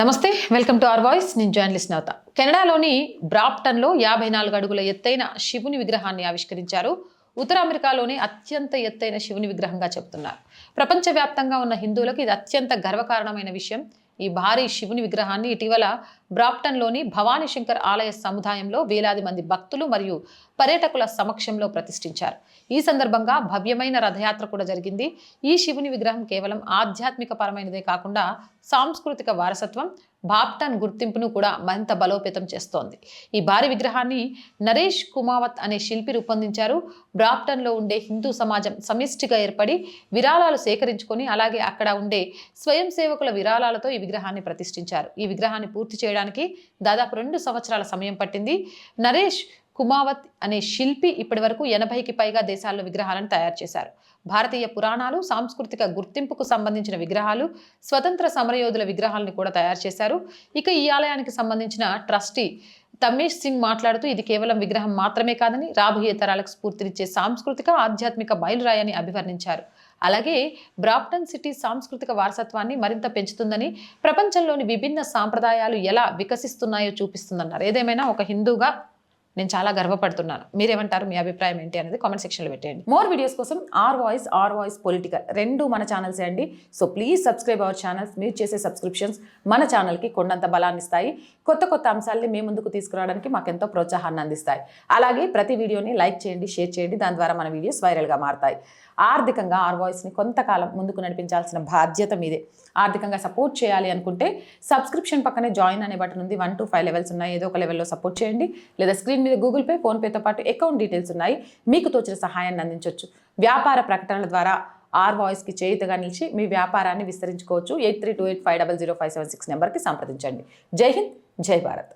నమస్తే welcome to our voice. నేను journalist నవత కెనడాలోని బ్రాప్టన్లో యాభై నాలుగు అడుగుల ఎత్తైన శివుని విగ్రహాన్ని ఆవిష్కరించారు. ఉత్తర అమెరికాలోని అత్యంత ఎత్తైన శివుని విగ్రహంగా చెబుతున్నారు ప్రపంచవ్యాప్తంగా ఉన్న హిందువులకు ఇది అత్యంత గర్వకారణమైన విషయం. ఈ భారీ శివుని విగ్రహాన్ని ఇటీవల బ్రాప్టన్లోని భవానీ శంకర్ ఆలయ సముదాయంలో వేలాది మంది భక్తులు మరియు పర్యాటకుల సమక్షంలో ప్రతిష్ఠించారు. ఈ సందర్భంగా భవ్యమైన రథయాత్ర కూడా జరిగింది. ఈ శివుని విగ్రహం కేవలం ఆధ్యాత్మిక పరమైనదే కాకుండా సాంస్కృతిక వారసత్వం బాప్టన్ గుర్తింపును కూడా మరింత బలోపేతం చేస్తోంది. ఈ భారీ విగ్రహాన్ని నరేష్ కుమావత్ అనే శిల్పి రూపొందించారు. బ్రాప్టన్లో ఉండే హిందూ సమాజం సమిష్టిగా ఏర్పడి విరాళాలు సేకరించుకొని అలాగే అక్కడ ఉండే స్వయం సేవకుల విరాళాలతో ఈ విగ్రహాన్ని ప్రతిష్ఠించారు. ఈ విగ్రహాన్ని పూర్తి చేయడానికి దాదాపు రెండు సంవత్సరాల సమయం పట్టింది. నరేష్ కుమావత్ అనే శిల్పి ఇప్పటి వరకు ఎనభైకి పైగా దేశాల్లో విగ్రహాలను తయారు చేశారు. భారతీయ పురాణాలు సాంస్కృతిక గుర్తింపుకు సంబంధించిన విగ్రహాలు స్వతంత్ర సమరయోధుల విగ్రహాలను కూడా తయారు చేశారు. ఇక ఈ ఆలయానికి సంబంధించిన ట్రస్టీ తమేష్ సింగ్ మాట్లాడుతూ ఇది కేవలం విగ్రహం మాత్రమే కాదని రాబోయే తరాలకు స్ఫూర్తినిచ్చే సాంస్కృతిక ఆధ్యాత్మిక బయలురాయని అభివర్ణించారు. అలాగే బ్రాప్టన్ సిటీ సాంస్కృతిక వారసత్వాన్ని మరింత పెంచుతుందని ప్రపంచంలోని విభిన్న సాంప్రదాయాలు ఎలా వికసిస్తున్నాయో చూపిస్తుందన్నారు. ఏదేమైనా ఒక హిందూగా నేను చాలా గర్వపడుతున్నాను. మీరేమంటారు? మీ అభిప్రాయం ఏంటి అనేది కామెంట్ సెక్షన్లో పెట్టేయండి. మోర్ వీడియోస్ కోసం our voice our voice political రెండు మన ఛానల్సే అండి. So please subscribe our channels మీరు చేసే సబ్స్క్రిప్షన్స్ మన ఛానల్కి కొండంత బలాన్ని ఇస్తాయి. కొత్త కొత్త అంశాలని మీ ముందుకు తీసుకురావడానికి మాకెంతో ప్రోత్సాహాన్ని అందిస్తాయి. అలాగే ప్రతి వీడియోని లైక్ చేయండి షేర్ చేయండి. దాని ద్వారా మన వీడియోస్ వైరల్గా మారతాయి. ఆర్థికంగా ఆర్ వాయిస్ని కొంతకాలం ముందుకు నడిపించాల్సిన బాధ్యత మీదే. ఆర్థికంగా సపోర్ట్ చేయాలి అనుకుంటే సబ్స్క్రిప్షన్ పక్కనే జాయిన్ అనే బటన్ ఉంది. వన్ టు ఫైవ్ లెవెల్స్ ఉన్నాయి. ఏదో ఒక లెవెల్లో సపోర్ట్ చేయండి. లేదా స్క్రీన్ మీద గూగుల్ పే ఫోన్పేతో పాటు అకౌంట్ డీటెయిల్స్ ఉన్నాయి. మీకు తోచిన సహాయాన్ని అందించవచ్చు వ్యాపార ప్రకటనల ద్వారా ఆర్ వాయిస్కి చేయుతగా నిలిచి మీ వ్యాపారాన్ని విస్తరించుకోవచ్చు. Eight three two eight five double zero five seven six నెంబర్కి సంప్రదించండి. జై హింద్ జై భారత్.